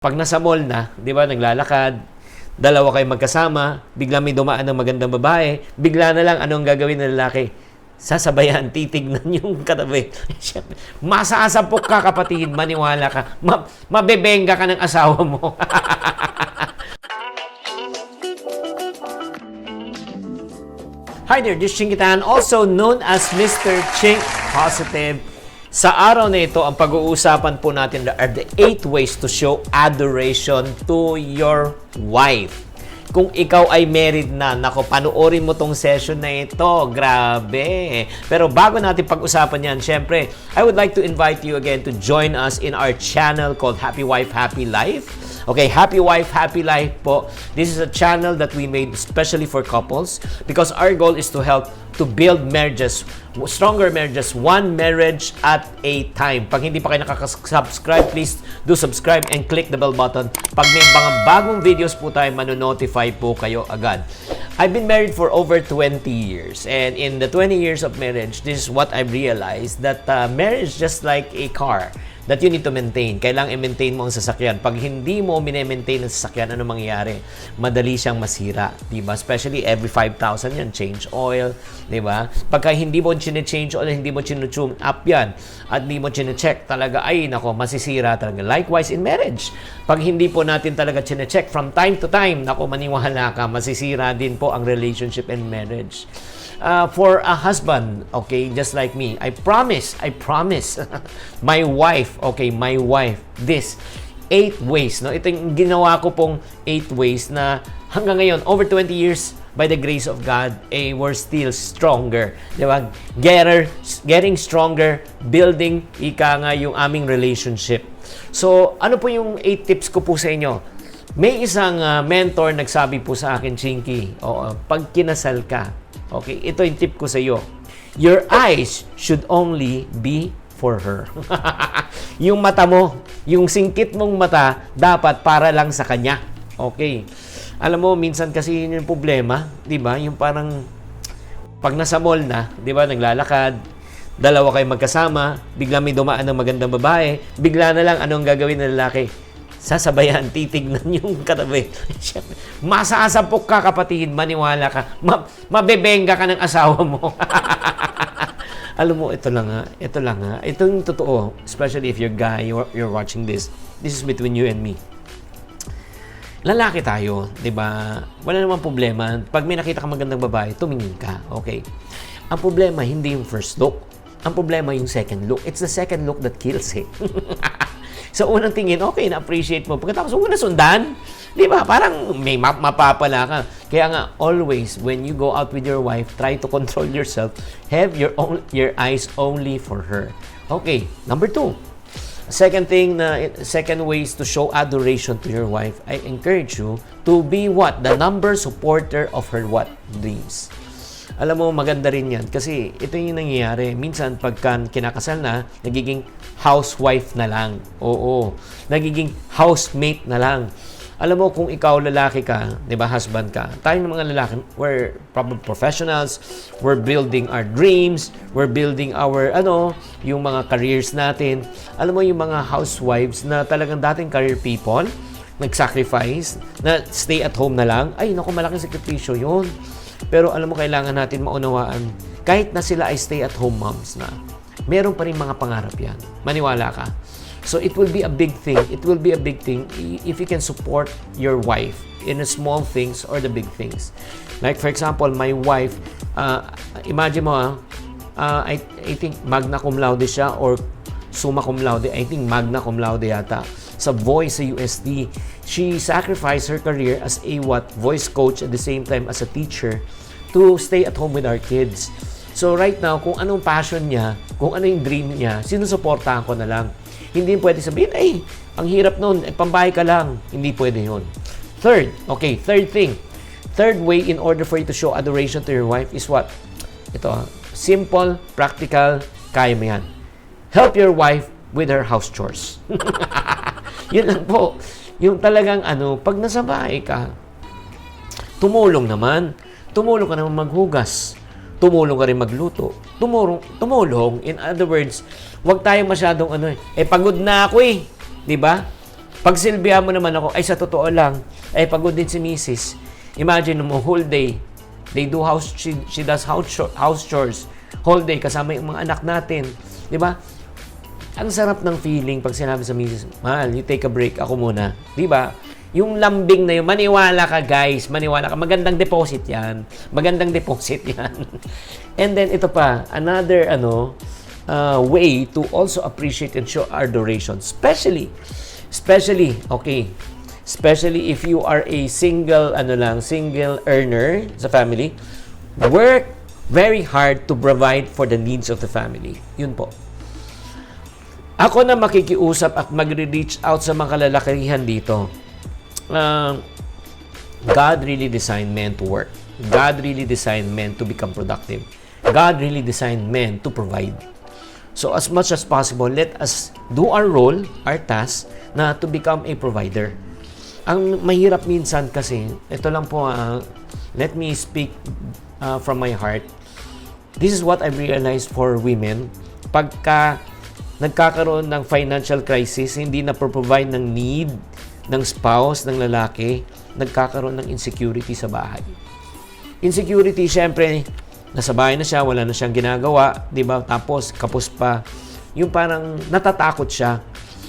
Pag nasa mall na, di ba, naglalakad, dalawa kayo magkasama, bigla may dumaan ng magandang babae, bigla na lang anong gagawin ng lalaki? Sasabayan, titignan yung katabi. Masasapok ka kapatid, maniwala ka. Ma- mabebenga ka ng asawa mo. Hi there, this is Chingitan, also known as Mr. Ching Positive. Sa araw na ito, ang pag-uusapan po natin are the 8 ways to show adoration to your wife. Kung ikaw ay married na, nako, panoorin mo tong session na ito. Grabe. Pero bago natin pag-usapan yan, syempre, I would like to invite you again to join us in our channel called Happy Wife, Happy Life. Okay, Happy Wife, Happy Life po. This is a channel that we made especially for couples because our goal is to help to build marriages, stronger marriages, one marriage at a time. Pag hindi pa kayo nakaka-subscribe, please do subscribe and click the bell button. Pag may mga bagong videos po tayo, manonotify po kayo agad. I've been married for over 20 years and in the 20 years of marriage, this is what I've realized that uh, marriage is just like a car that you need to maintain. Kailangan i-maintain mo ang sasakyan. Pag hindi mo mine-maintain ang sasakyan, ano mangyayari? Madali siyang masira, 'di ba? Especially every 5,000 yan, change oil, 'di ba? Pagka hindi mo chine-change oil, hindi mo chine-tune up yan, at hindi mo chine-check talaga, ay nako, masisira talaga. Likewise in marriage. Pag hindi po natin talaga chine-check from time to time, nako, maniwala ka, masisira din po ang relationship and marriage uh, for a husband, okay, just like me, I promise, I promise, my wife, okay, my wife, this, eight ways, no? Ito yung ginawa ko pong eight ways na hanggang ngayon, over 20 years, by the grace of God, eh, we're still stronger. Di ba? Getter, getting stronger, building, ika nga yung aming relationship. So, ano po yung eight tips ko po sa inyo? May isang uh, mentor nagsabi po sa akin, Chinky, oo, pag kinasal ka, okay, ito yung tip ko sa iyo. Your eyes should only be for her. yung mata mo, yung singkit mong mata, dapat para lang sa kanya. Okay. Alam mo, minsan kasi yun yung problema, di ba? Yung parang, pag nasa mall na, di ba, naglalakad, dalawa kayo magkasama, bigla may dumaan ng magandang babae, bigla na lang anong gagawin ng lalaki? Sasabayan, titignan yung katabi. Masasapok ka kapatid, maniwala ka. Ma- mabebenga ka ng asawa mo. Alam mo, ito lang ha. Ito lang ha. Ito yung totoo. Especially if you're guy, you're, you're watching this. This is between you and me. Lalaki tayo, di ba? Wala namang problema. Pag may nakita ka magandang babae, tumingin ka. Okay. Ang problema, hindi yung first look. Ang problema yung second look. It's the second look that kills eh. Sa unang tingin, okay, na-appreciate mo. Pagkatapos, huwag na sundan. Di ba? Parang may map mapapala ka. Kaya nga, always, when you go out with your wife, try to control yourself. Have your, own, your eyes only for her. Okay, number two. Second thing na second ways to show adoration to your wife, I encourage you to be what? The number supporter of her what? Dreams. Alam mo, maganda rin yan. Kasi ito yung nangyayari. Minsan, pagka kinakasal na, nagiging housewife na lang. Oo. Nagiging housemate na lang. Alam mo, kung ikaw lalaki ka, di ba, husband ka, tayo ng mga lalaki, we're probably professionals, we're building our dreams, we're building our, ano, yung mga careers natin. Alam mo, yung mga housewives na talagang dating career people, nag-sacrifice, na stay at home na lang, ay, naku, malaking sakripisyo yun. Pero alam mo, kailangan natin maunawaan, kahit na sila ay stay-at-home moms na, meron pa rin mga pangarap yan. Maniwala ka. So it will be a big thing. It will be a big thing if you can support your wife in the small things or the big things. Like for example, my wife, uh, imagine mo ah, uh, I, I think magna cum laude siya or summa cum laude. I think magna cum laude yata sa voice sa USD. She sacrificed her career as a what voice coach at the same time as a teacher to stay at home with our kids. So right now, kung anong passion niya, kung ano yung dream niya, sinusuportahan ko na lang. Hindi pwede sabihin, ay, ang hirap nun, eh, pambahay ka lang. Hindi pwede yun. Third, okay, third thing. Third way in order for you to show adoration to your wife is what? Ito, simple, practical, kaya mo yan. Help your wife with her house chores. Yun lang po. Yung talagang ano, pag nasa bahay ka, tumulong naman. Tumulong ka naman maghugas. Tumulong ka rin magluto. Tumulong, tumulong. In other words, wag tayo masyadong ano eh, eh pagod na ako eh. 'Di ba? Pagsilbihan mo naman ako, ay sa totoo lang, ay pagod din si Mrs. Imagine mo, whole day, they do house, she, she does house, house chores, whole day, kasama yung mga anak natin. Di ba? Ang sarap ng feeling pag sinabi sa Mrs. Mahal, you take a break, ako muna. Di ba? Yung lambing na yun, maniwala ka guys, maniwala ka. Magandang deposit yan. Magandang deposit yan. and then ito pa, another ano, uh, way to also appreciate and show adoration. Especially, especially, okay, especially if you are a single, ano lang, single earner sa family, work very hard to provide for the needs of the family. Yun po. Ako na makikiusap at magre-reach out sa mga kalalakihan dito. Uh, God really designed men to work. God really designed men to become productive. God really designed men to provide. So as much as possible, let us do our role, our task, na to become a provider. Ang mahirap minsan kasi, ito lang po, ah, let me speak ah, from my heart. This is what I've realized for women. Pagka nagkakaroon ng financial crisis, hindi na provide ng need ng spouse, ng lalaki, nagkakaroon ng insecurity sa bahay. Insecurity, syempre, nasa bahay na siya, wala na siyang ginagawa, di ba? Tapos, kapos pa. Yung parang natatakot siya.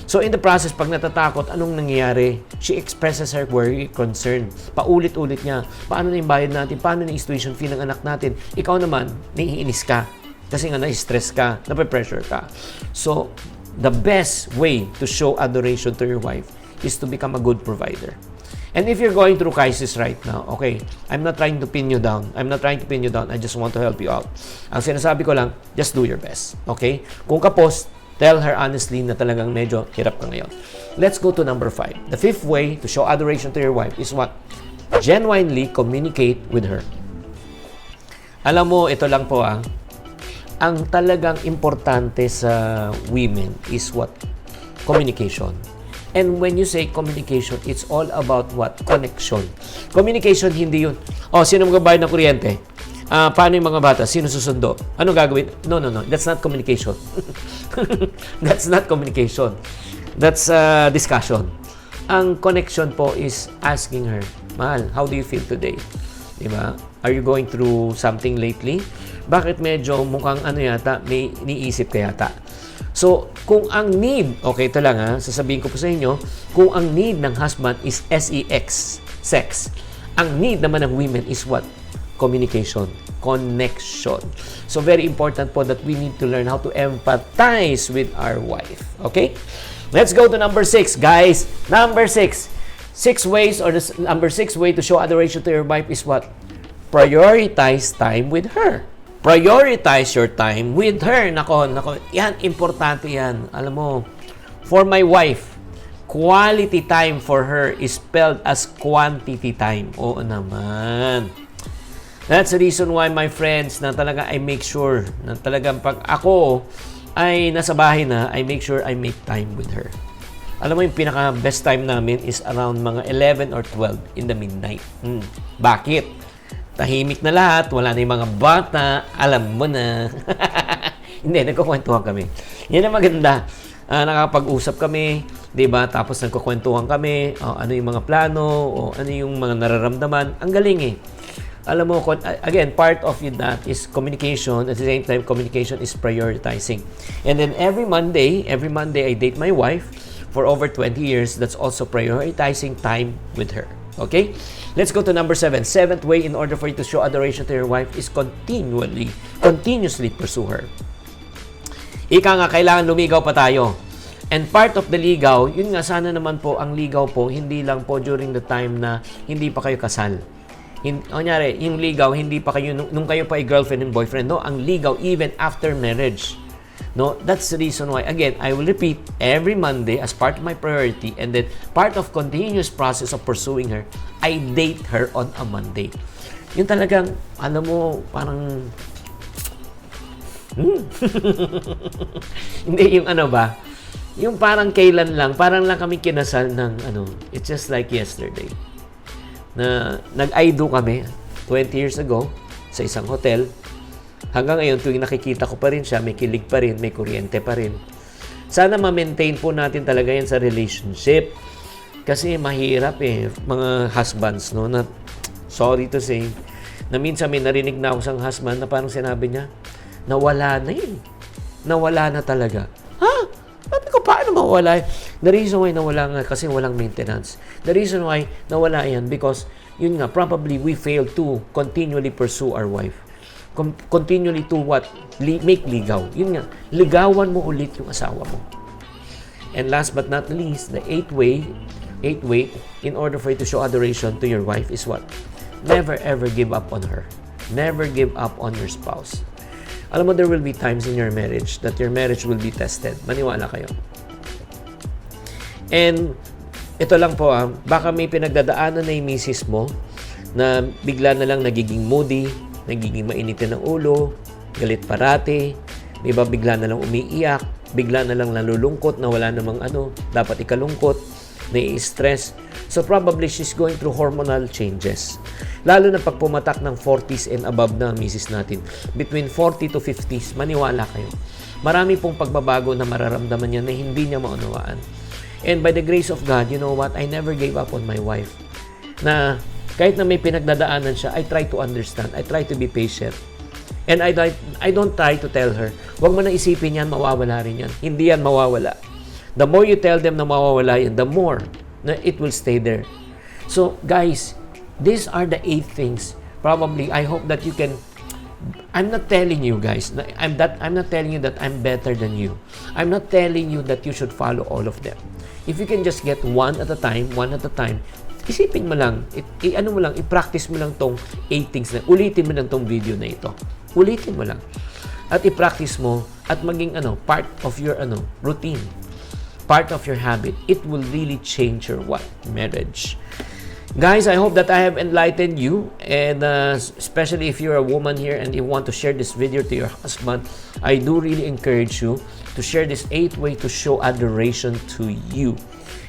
So, in the process, pag natatakot, anong nangyayari? She expresses her worry, concern. Paulit-ulit niya. Paano na yung bayad natin? Paano na yung tuition fee ng anak natin? Ikaw naman, naiinis ka. Kasi nga, na-stress ka, nape-pressure ka. So, the best way to show adoration to your wife is to become a good provider. And if you're going through crisis right now, okay, I'm not trying to pin you down. I'm not trying to pin you down. I just want to help you out. Ang sinasabi ko lang, just do your best. Okay? Kung kapos, tell her honestly na talagang medyo hirap ka ngayon. Let's go to number five. The fifth way to show adoration to your wife is what? Genuinely communicate with her. Alam mo, ito lang po ah. Ang talagang importante sa women is what? Communication. And when you say communication, it's all about what? Connection. Communication, hindi yun. Oh, sino magbabayad ng kuryente? Ah, paano yung mga bata? Sino susundo? Ano gagawin? No, no, no. That's not communication. That's not communication. That's uh, discussion. Ang connection po is asking her, Mahal, how do you feel today? Diba? Are you going through something lately? Bakit medyo mukhang ano yata, may iniisip ka yata? So, kung ang need, okay ito lang ha, sasabihin ko po sa inyo, kung ang need ng husband is sex, sex, ang need naman ng women is what? Communication, connection. So, very important po that we need to learn how to empathize with our wife. Okay? Let's go to number six, guys. Number six. Six ways or the number six way to show adoration to your wife is what? Prioritize time with her. Prioritize your time with her. Nako, nako. Yan, importante yan. Alam mo, for my wife, quality time for her is spelled as quantity time. Oo naman. That's the reason why my friends na talaga I make sure na talagang pag ako ay nasa bahay na, I make sure I make time with her. Alam mo yung pinaka best time namin is around mga 11 or 12 in the midnight. Hmm. Bakit? Tahimik na lahat, wala na yung mga bata, alam mo na. Hindi, nagkukwentuhan kami. Yan ang maganda. Ah, nakapag-usap kami, 'di ba? Tapos nagkukwentuhan kami, oh, ano yung mga plano, o ano yung mga nararamdaman. Ang galing eh. Alam mo, again, part of it that is communication. At the same time, communication is prioritizing. And then every Monday, every Monday, I date my wife for over 20 years. That's also prioritizing time with her. Okay? Let's go to number seven. Seventh way in order for you to show adoration to your wife is continually, continuously pursue her. Ika nga, kailangan lumigaw pa tayo. And part of the ligaw, yun nga, sana naman po, ang ligaw po, hindi lang po during the time na hindi pa kayo kasal. Hin, kunyari, yung ligaw, hindi pa kayo, nung, nung kayo pa ay girlfriend and boyfriend, no? Ang ligaw, even after marriage. No, that's the reason why, again, I will repeat, every Monday, as part of my priority, and then part of continuous process of pursuing her, I date her on a Monday. Yun talagang, alam mo, parang Hindi yung ano ba? Yung parang kailan lang, parang lang kami kinasal ng ano, it's just like yesterday. Na nag-I do kami 20 years ago sa isang hotel. Hanggang ngayon, tuwing nakikita ko pa rin siya, may kilig pa rin, may kuryente pa rin. Sana ma-maintain po natin talaga yan sa relationship. Kasi mahirap eh, mga husbands, no, na, sorry to say, na minsan may narinig na ako sa husband na parang sinabi niya, nawala na yun. Nawala na talaga. Ha? Sabi ko, paano mawala? The reason why nawala nga, kasi walang maintenance. The reason why nawala yan, because, yun nga, probably we fail to continually pursue our wife. Continually to what? Li- make ligaw. Yun nga, ligawan mo ulit yung asawa mo. And last but not least, the eighth way, eighth way, in order for you to show adoration to your wife is what? Never ever give up on her. Never give up on your spouse. Alam mo, there will be times in your marriage that your marriage will be tested. Maniwala kayo. And ito lang po ah, baka may pinagdadaanan na yung misis mo na bigla na lang nagiging moody, nagiging mainitin ng ulo, galit parati, di ba bigla na lang umiiyak, bigla na lang nalulungkot na wala namang ano, dapat ikalungkot, nai-stress. So probably she's going through hormonal changes. Lalo na pag pumatak ng 40s and above na misis natin. Between 40 to 50s, maniwala kayo. Marami pong pagbabago na mararamdaman niya na hindi niya maunawaan. And by the grace of God, you know what? I never gave up on my wife. Na kahit na may pinagdadaanan siya, I try to understand. I try to be patient. And I, I, don't try to tell her, huwag mo na isipin yan, mawawala rin yan. Hindi yan mawawala. The more you tell them na mawawala yan, the more na it will stay there. So, guys, these are the eight things. Probably, I hope that you can I'm not telling you guys, I'm that I'm not telling you that I'm better than you. I'm not telling you that you should follow all of them. If you can just get one at a time, one at a time, isipin mo lang, i, i- ano mo lang, i-practice mo lang tong eight things na, ulitin mo lang tong video na ito. Ulitin mo lang. At i-practice mo at maging ano, part of your ano, routine. Part of your habit. It will really change your what? Marriage. Guys, I hope that I have enlightened you, and uh, especially if you're a woman here and you want to share this video to your husband, I do really encourage you to share this eighth way to show adoration to you.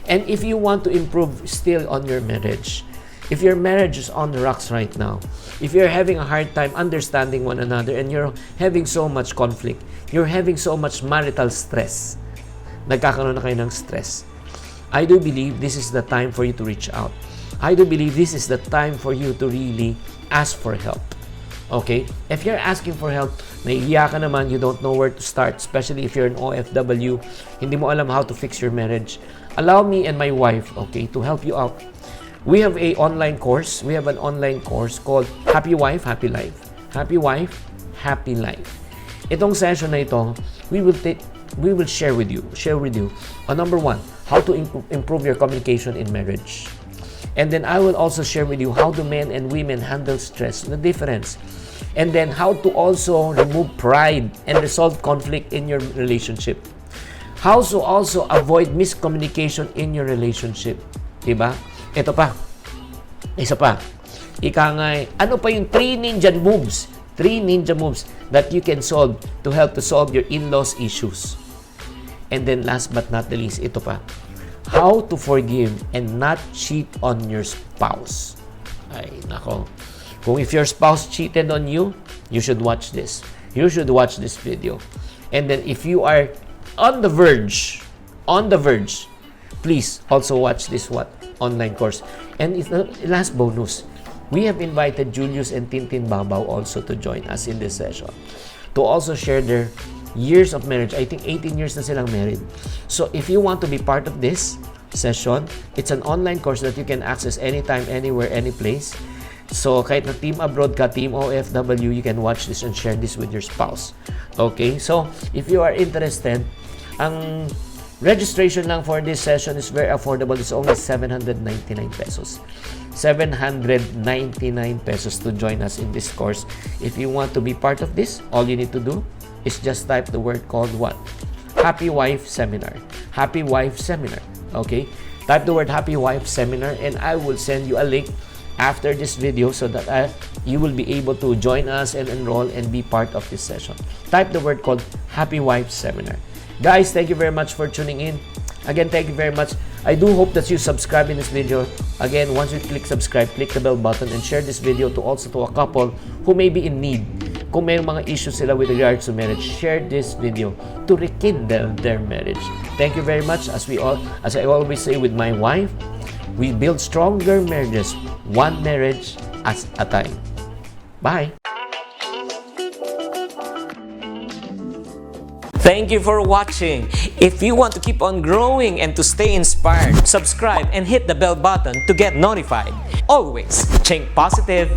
And if you want to improve still on your marriage, if your marriage is on the rocks right now, if you're having a hard time understanding one another and you're having so much conflict, you're having so much marital stress, nagkakaroon na kayo ng stress, I do believe this is the time for you to reach out. I do believe this is the time for you to really ask for help. Okay? If you're asking for help, naiiya ka naman, you don't know where to start, especially if you're an OFW, hindi mo alam how to fix your marriage, allow me and my wife, okay, to help you out. We have a online course. We have an online course called Happy Wife, Happy Life. Happy Wife, Happy Life. Itong session na ito, we will take we will share with you, share with you on number one, how to improve, improve your communication in marriage. And then I will also share with you how do men and women handle stress, the difference. And then how to also remove pride and resolve conflict in your relationship. How to also avoid miscommunication in your relationship. Diba? Ito pa. Isa pa. Ika nga, eh, ano pa yung three ninja moves? Three ninja moves that you can solve to help to solve your in-laws issues. And then last but not the least, ito pa. How to forgive and not cheat on your spouse. Ay, nako. Kung if your spouse cheated on you, you should watch this. You should watch this video. And then if you are on the verge, on the verge, please also watch this what online course. And it's the last bonus. We have invited Julius and Tintin Babaw also to join us in this session to also share their years of marriage. I think 18 years na silang married. So if you want to be part of this session, it's an online course that you can access anytime, anywhere, any place. So kahit na team abroad ka, team OFW, you can watch this and share this with your spouse. Okay? So if you are interested, ang registration lang for this session is very affordable. It's only 799 pesos. 799 pesos to join us in this course. If you want to be part of this, all you need to do is just type the word called what? Happy Wife Seminar. Happy Wife Seminar. Okay? Type the word Happy Wife Seminar and I will send you a link after this video so that uh, you will be able to join us and enroll and be part of this session. Type the word called Happy Wife Seminar. Guys, thank you very much for tuning in. Again, thank you very much. I do hope that you subscribe in this video. Again, once you click subscribe, click the bell button and share this video to also to a couple who may be in need. Kung may mga issues sila with regards to marriage, share this video to rekindle their marriage. Thank you very much. As we all, as I always say with my wife, We build stronger marriages, one marriage at a time. Bye! Thank you for watching. If you want to keep on growing and to stay inspired, subscribe and hit the bell button to get notified. Always think positive.